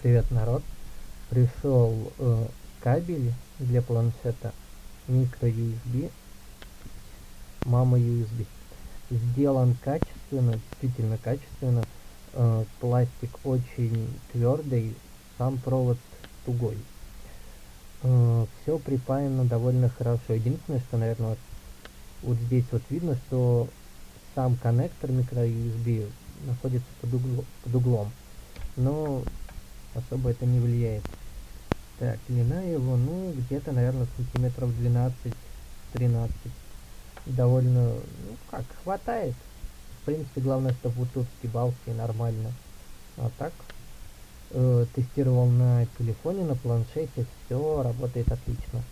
Привет, народ! Пришел э, кабель для планшета micro USB, мама USB. Сделан качественно, действительно качественно. Э, пластик очень твердый, сам провод тугой. Э, все припаяно довольно хорошо. Единственное, что, наверное, вот, вот здесь вот видно, что сам коннектор микро USB находится под, угло, под углом. Но особо это не влияет. Так, длина его, ну, где-то, наверное, сантиметров 12-13. Довольно, ну, как, хватает. В принципе, главное, чтобы вот тут стебался нормально. А так, э, тестировал на телефоне, на планшете, все работает отлично.